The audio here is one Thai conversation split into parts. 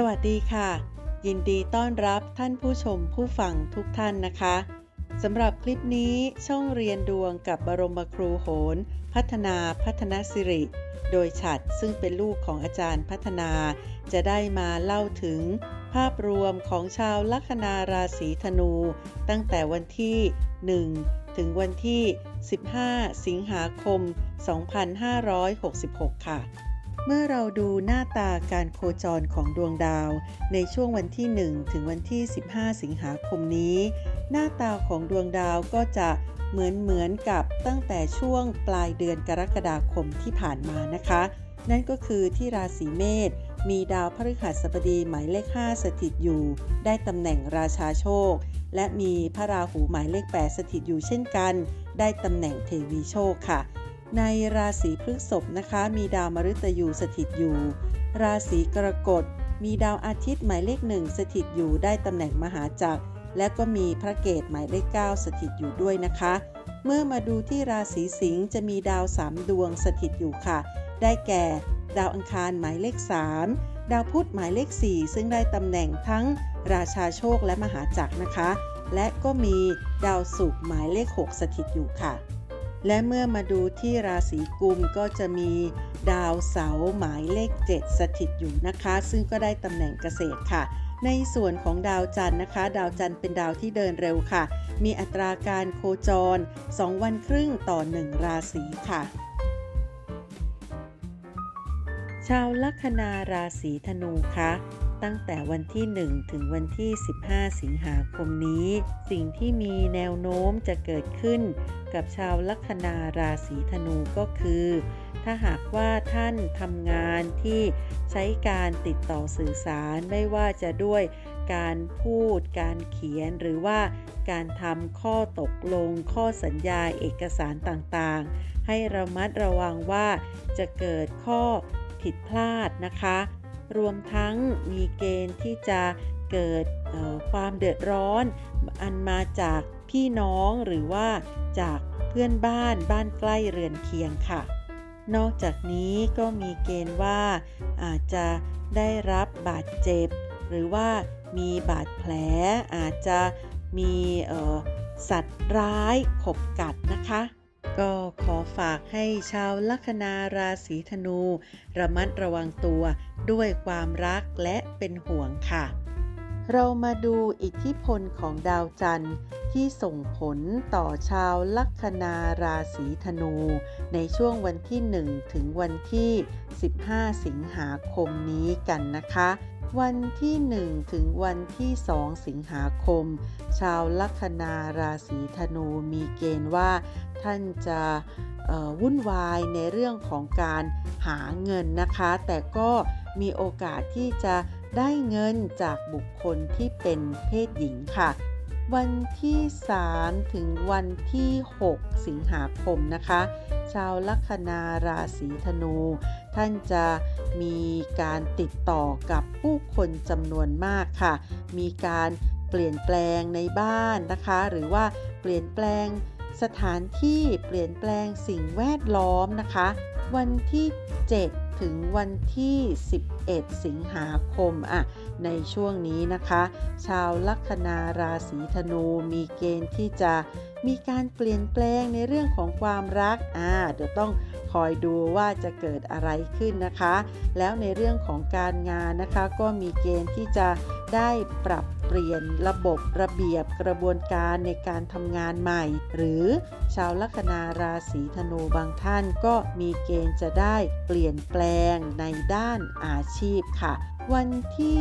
สวัสดีค่ะ ยินดีต้อนรับท่านผู้ชมผู้ฟังทุกท่านนะคะสำหรับคลิปนี้ช่องเรียนดวงกับบรมครูโหน พัฒนาพัฒนสิริ โดยฉัดซึ่งเป็นลูกของอาจารย์พัฒนา จะได้มาเล่าถึง ภาพรวมของชาวลัคนาราศีธนู ตั้งแต่วันที่ 1 ถึงวันที่ 15 สิงหาคม 2566 ค่ะ เมื่อเราดูหน้าตาการโคจรของดวงดาว ในช่วงวันที่ 1 ถึงวันที่ 15 สิงหาคมนี้ หน้าตาของดวงดาวก็จะเหมือนเหมือนกับตั้งแต่ช่วงปลายเดือนกรกฎาคมที่ผ่านมานะคะ นั่นก็คือที่ราศีเมษมีดาวพฤหัสบดีหมายเลข 5 สถิตอยู่ ได้ตำแหน่งราชาโชค และมีพระราหูหมายเลข 8 สถิตอยู่เช่นกัน ได้ตำแหน่งเทวีโชคค่ะ ในราศีพฤษภนะคะ มีดาวมฤตยูสถิตอยู่ ราศีกรกฎมีดาวอาทิตย์หมายเลขหนึ่งสถิตอยู่ได้ตำแหน่งมหาจักร และก็มีพระเกตหมายเลข 9 สถิตอยู่ด้วยนะคะ เมื่อมาดูที่ราศีสิงห์จะมีดาวสามดวงสถิตอยู่ค่ะ ได้แก่ ดาวอังคารหมายเลข 3 ดาวพุธหมายเลข 4 ซึ่งได้ตำแหน่งทั้งราชาโชคและมหาจักรนะคะ และก็มีดาวศุกร์หมายเลข 6 สถิตอยู่ค่ะ และเมื่อมาดูที่ราศีกุมก็จะมีดาวเสาหมายเลข 7 สถิตอยู่นะคะ ซึ่งก็ได้ตำแหน่งเกษตรค่ะ ในส่วนของดาวจันทร์นะคะ ดาวจันทร์เป็นดาวที่เดินเร็วค่ะ มีอัตราการโคจร 2 วันครึ่งต่อ 1 ราศีค่ะ ชาวลัคนาราศีธนูคะ ตั้งแต่วันที่ 1 ถึงวันที่ 15 สิงหาคมนี้ สิ่งที่มีแนวโน้มจะเกิดขึ้น กับชาวลัคนาราศีธนูก็คือ ถ้าหากว่าท่านทำงานที่ใช้การติดต่อสื่อสารไม่ว่าจะด้วยการพูด การเขียนหรือว่าการทำข้อตกลง ข้อสัญญาเอกสารต่างๆ ให้ระมัดระวังว่าจะเกิดข้อผิดพลาดนะคะ รวมทั้งมีเกณฑ์ที่จะเกิดความเดือดร้อน อันมาจากพี่น้องหรือว่าจากเพื่อนบ้านบ้านใกล้เรือนเคียงค่ะ นอกจากนี้ก็มีเกณฑ์ว่าอาจจะได้รับบาดเจ็บ หรือว่ามีบาดแผลอาจจะมีสัตว์ร้ายขบกัดนะคะ ก็ขอฝากให้ชาวลัคนาราศีธนู ระมัดระวังตัวด้วยความรักและเป็นห่วงค่ะ เรามาดูอิทธิพลของดาวจันทร์ที่ส่งผลต่อชาวลัคนาราศีธนู ในช่วงวันที่ 1 ถึงวันที่ 15 สิงหาคมนี้กันนะคะ วันที่ 1 ถึงวันที่ 2 สิงหาคม ชาวลัคนาราศีธนูมีเกณฑ์ว่าท่านจะวุ่นวายในเรื่องของการหาเงินนะคะ แต่ก็มีโอกาสที่จะได้เงินจากบุคคลที่เป็นเพศหญิงค่ะ วันที่ 3 ถึงวันที่ 6 สิงหาคมนะคะ ชาวลัคนาราศีธนู ท่านจะมีการติดต่อกับผู้คนจำนวนมากค่ะ มีการเปลี่ยนแปลงในบ้านนะคะ หรือว่าเปลี่ยนแปลงสถานที่เปลี่ยนแปลงสิ่งแวดล้อมนะคะ วันที่ 7 ถึงวันที่ 11 สิงหาคมอะ ในช่วงนี้นะคะ ชาวลัคนาราศีธนูมีเกณฑ์ที่จะมีการเปลี่ยนแปลงในเรื่องของความรักอ่าเดี๋ยวต้องคอยดูว่าจะเกิดอะไรขึ้นนะคะ แล้วในเรื่องของการงานนะคะ ก็มีเกณฑ์ที่จะได้ปรับเปลี่ยนระบบระเบียบกระบวนการในการทำงานใหม่ หรือชาวลัคนาราศีธนูบางท่านก็มีเกณฑ์จะได้เปลี่ยนแปลงในด้านอาชีพค่ะ วันที่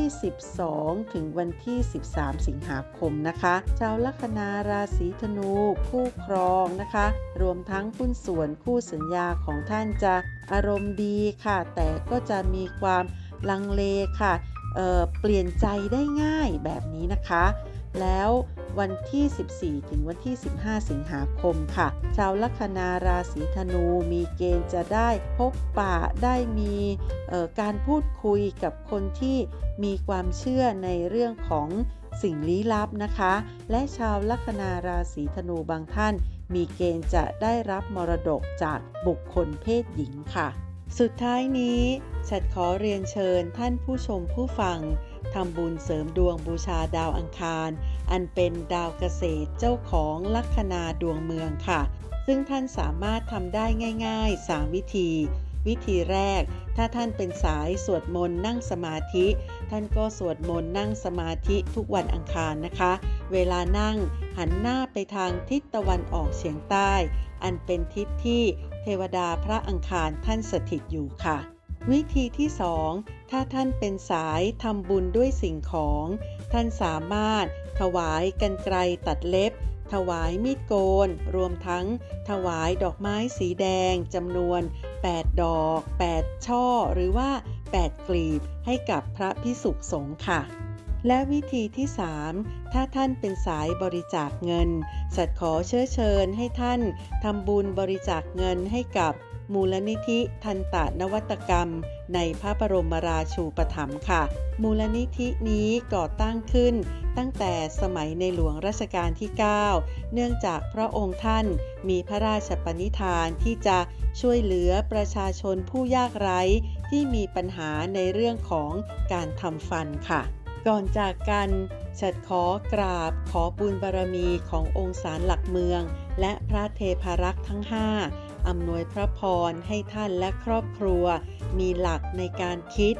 12 ถึงวันที่ 13 สิงหาคมนะคะชาวลัคนาราศีธนู คู่ครองนะคะ รวมทั้งหุ้นส่วนคู่สัญญาของท่านจะอารมณ์ดีค่ะ แต่ก็จะมีความลังเลค่ะเเปลี่ยนใจได้ง่ายแบบนี้นะคะ แล้ว วันที่ 14 ถึงวันที่ 15 สิงหาคมค่ะ ชาวลัคนาราศีธนูมีเกณฑ์จะได้พบปะได้มีการพูดคุยกับคนที่มีความเชื่อในเรื่องของสิ่งลี้ลับนะคะ และชาวลัคนาราศีธนูบางท่าน มีเกณฑ์จะได้รับมรดกจากบุคคลเพศหญิงค่ะ สุดท้ายนี้ฉัดขอเรียนเชิญท่านผู้ชมผู้ฟัง ทำบุญเสริมดวงบูชาดาวอังคาร อันเป็นดาวเกษตรเจ้าของลัคนาดวงเมืองค่ะ ซึ่งท่านสามารถทำได้ง่าย ๆ 3 วิธี วิธีแรก ถ้าท่านเป็นสายสวดมนต์นั่งสมาธิ ท่านก็สวดมนต์นั่งสมาธิทุกวันอังคารนะคะ เวลานั่งหันหน้าไปทางทิศตะวันออกเฉียงใต้ อันเป็นทิศที่เทวดาพระอังคารท่านสถิตอยู่ค่ะ วิธีที่สองถ้าท่านเป็นสายทำบุญด้วยสิ่งของ ท่านสามารถ ถวายกันไกรตัดเล็บ ถวายมีดโกน รวมทั้ง ถวายดอกไม้สีแดงจำนวน 8 ดอก 8 ช่อ หรือว่า 8 กลีบ ให้กับพระพิสุขสงฆ์ค่ะและวิธีที่ 3 ถ้าท่านเป็นสายบริจาคเงิน สัตว์ขอเชื้อเชิญให้ท่านทำบุญบริจาคเงินให้กับ มูลนิธิทันตะนวัตกรรม ในพระบรมราชูปถัมภ์ค่ะ มูลนิธินี้ก่อตั้งขึ้น ตั้งแต่สมัยในหลวงรัชกาลที่ 9 เนื่องจากพระองค์ท่านมีพระราชปณิธานที่จะช่วยเหลือประชาชนผู้ยากไร้ที่มีปัญหาในเรื่องของการทำฟันค่ะ ก่อนจากกันฉัดขอกราบขอบุญบารมีขององค์สารหลักเมือง และพระเทพารักษ์ทั้ง5 อำนวยพระพรให้ท่านและครอบครัว มีหลักในการคิด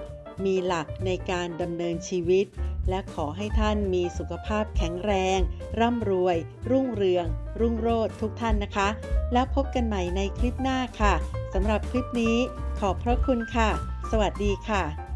มีหลักในการดำเนินชีวิต และขอให้ท่านมีสุขภาพแข็งแรง ร่ำรวย รุ่งเรือง รุ่งโรจน์ทุกท่านนะคะ แล้วพบกันใหม่ในคลิปหน้าค่ะสำหรับคลิปนี้ขอบพระคุณค่ะ สวัสดีค่ะ